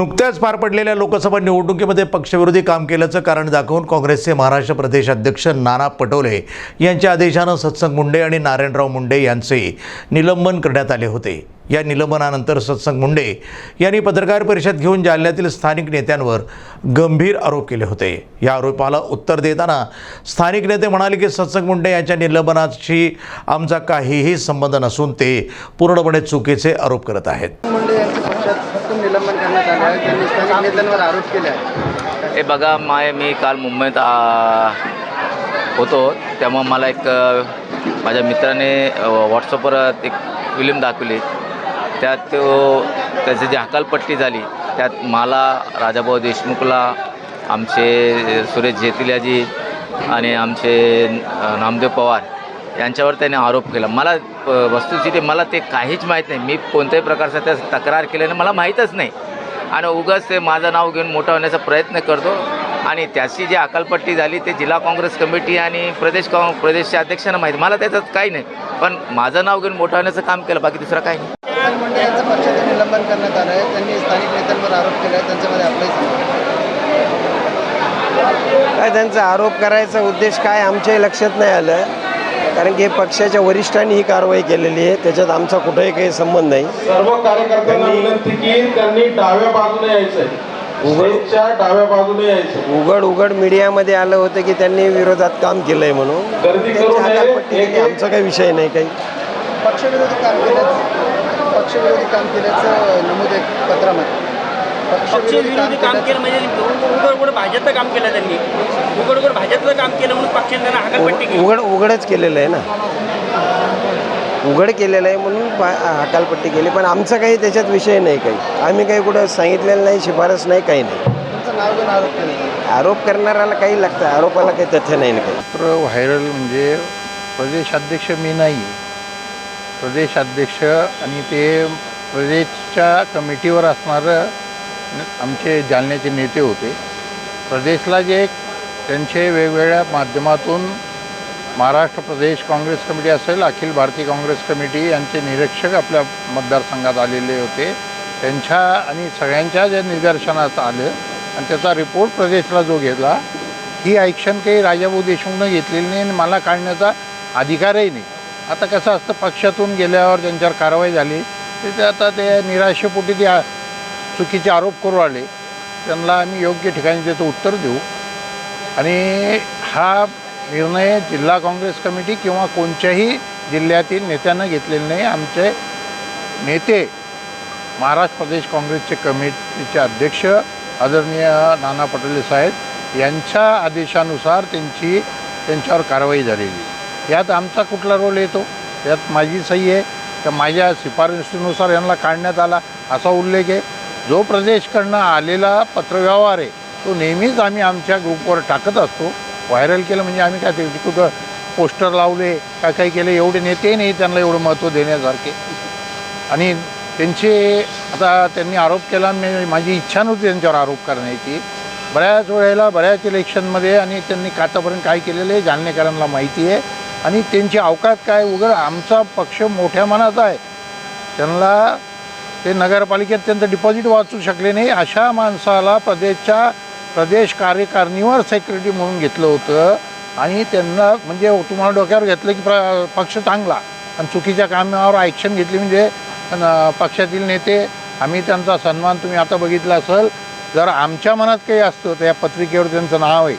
नुकत्याच पार पडलेल्या लोकसभा निवडणुकीमध्ये पक्षविरोधी काम केल्याचं कारण दाखवून काँग्रेसचे महाराष्ट्र प्रदेश अध्यक्ष नाना पटोले यांच्या आदेशानं सत्संग मुंडे आणि नारायणराव मुंडे यांचे निलंबन करण्यात आले होते. या निलंबनानंतर सत्संग मुंडे यांनी पत्रकार परिषद घेऊन जालन्यातील स्थानिक नेत्यांवर गंभीर आरोप केले होते. या आरोपाला उत्तर देताना स्थानिक नेते म्हणाले की सत्संग मुंडे यांच्या निलंबनाशी आमचा काहीही संबंध नसून ते पूर्णपणे चुकीचे आरोप करत आहेत. मुंडे यांच्या पक्षातून निलंबन करण्यात आले आहे. त्यांनी स्थानिक नेत्यांवर आरोप केले आहे हे बघा माय मी काल मुंबईत होतो. तेव्हा मला एक माझ्या मित्राने व्हॉट्सअपवर एक फिल्म दाखवली. त्यात तो त्याची जी हकालपट्टी झाली त्यात मला राजाभाऊ देशमुखला आमचे सुरेश जेतिल्याजी आणि आमचे नामदेव पवार यांच्यावर त्याने आरोप केला. मला वस्तुस्थिती मला ते काहीच माहीत नाही. मी कोणत्याही प्रकारचा त्या तक्रार केल्याने मला माहीतच नाही. आणि उगाच ते माझं नाव घेऊन मोठं होण्याचा प्रयत्न करतो. आणि त्याची जी अकालपट्टी झाली ते जिल्हा काँग्रेस कमिटी आणि प्रदेश काँ प्रदेशच्या अध्यक्षांना माहीत. मला त्याच्यात काही नाही. पण माझं नाव घेऊन मोठं होण्याचं काम केलं. बाकी दुसरं काही नाही. मुंडे यांचं पक्षातून निलंबन करण्यात आलं आहे. त्यांनी स्थानिक नेत्यांवर आरोप केले आहे त्यांच्यामध्ये आपलाही काय त्यांचा आरोप करायचा उद्देश काय आमच्याही लक्षात नाही आलं. कारण की पक्षाच्या वरिष्ठांनी ही कारवाई केलेली आहे. त्याच्यात आमचा कुठेही काही संबंध नाही. सर्व कार्यकर्त्यांना विनंती की त्यांनी डाव्या बाजूने यायचंय. स्टेजच्या डाव्या बाजूने यायचं उघड उघड मीडियामध्ये आलं होतं की त्यांनी विरोधात काम केलं आहे म्हणून. गर्दी करू त्यांची नये. हकालपट्टी केली. एक- आमचा काही विषय नाही काही. पक्षविरोधी काम केल्याचं पक्षविरोधी काम केल्याचं नमूद आहे पत्रामध्ये. पक्षविरोधी काम केलं म्हणजे उघड उघड भाजपचं काम केलं त्यांनी. उघड उघड भाजपचं काम केलं म्हणून पक्षाने त्यांना हकालपट्टी केली. उघड उघडच केलेलं आहे ना. उघड केलेलं आहे म्हणून हकालपट्टी केली. पण आमचा काही त्याच्यात विषय नाही काही. आम्ही काही कुठं सांगितलेलं नाही शिफारस नाही काही नाही. आरोप केले आरोप करणाऱ्याला काही लागतं. आरोपाला काही तथ्य नाही ना काही. व्हायरल म्हणजे प्रदेशाध्यक्ष मी नाही प्रदेशाध्यक्ष आणि ते प्रदेशच्या कमिटीवर असणारं आमचे जालन्याचे नेते होते. प्रदेशला जे त्यांचे वेगवेगळ्या माध्यमातून महाराष्ट्र प्रदेश काँग्रेस कमिटी असेल अखिल भारतीय काँग्रेस कमिटी यांचे निरीक्षक आपल्या मतदारसंघात आलेले होते. त्यांच्या आणि सगळ्यांच्या जे निदर्शनात आलं आणि त्याचा रिपोर्ट प्रदेशला जो घेतला ही ऐक्षण काही राजाभाऊ देशमुखनं घेतलेली नाही आणि मला काढण्याचा अधिकारही नाही. आता कसं असतं पक्षातून गेल्यावर त्यांच्यावर कारवाई झाली तर ते आता ते निराशेपोटी ते चुकीचे आरोप करू आले. त्यांना आम्ही योग्य ठिकाणी त्याचं उत्तर देऊ. आणि हा निर्णय जिल्हा काँग्रेस कमिटी किंवा कोणत्याही जिल्ह्यातील नेत्यानं घेतलेले नाही. आमचे नेते महाराष्ट्र प्रदेश काँग्रेसचे कमिटीचे अध्यक्ष आदरणीय नाना पटोले साहेब यांच्या आदेशानुसार त्यांची त्यांच्यावर कारवाई झालेली यात आमचा कुठला रोल येतो यात माझी सही आहे. तर माझ्या शिफारशीनुसार यांना काढण्यात आला असा उल्लेख आहे. जो प्रदेशकडनं आलेला पत्रव्यवहार आहे तो नेहमीच आम्ही आमच्या ग्रुपवर टाकत असतो. व्हायरल केलं म्हणजे आम्ही काय ते कुठं पोस्टर लावले काय काही केले एवढे नेते नाही त्यांना एवढं महत्त्व देण्यासारखे. आणि त्यांचे आता त्यांनी आरोप केला माझी इच्छा नव्हती त्यांच्यावर आरोप करण्याची. बऱ्याच वेळेला बऱ्याच इलेक्शनमध्ये आणि त्यांनी कातापर्यंत काय केलेलं आहे जालनेकरांना माहिती आहे. आणि त्यांची अवकात काय उघड आमचा पक्ष मोठ्या मनाचा आहे. त्यांना ते नगरपालिकेत त्यांचं डिपॉझिट वाचू शकले नाही. अशा माणसाला प्रदेशच्या प्रदेश कार्यकारिणीवर सेक्रेटरी म्हणून घेतलं होतं. आणि त्यांना म्हणजे तुम्हाला डोक्यावर घेतलं की प्र पक्ष चांगला. आणि चुकीच्या कामावर ॲक्शन घेतली म्हणजे पक्षातील नेते आम्ही त्यांचा सन्मान तुम्ही आता बघितला असेल. जर आमच्या मनात काही असतं तर या पत्रिकेवर त्यांचं नाव आहे.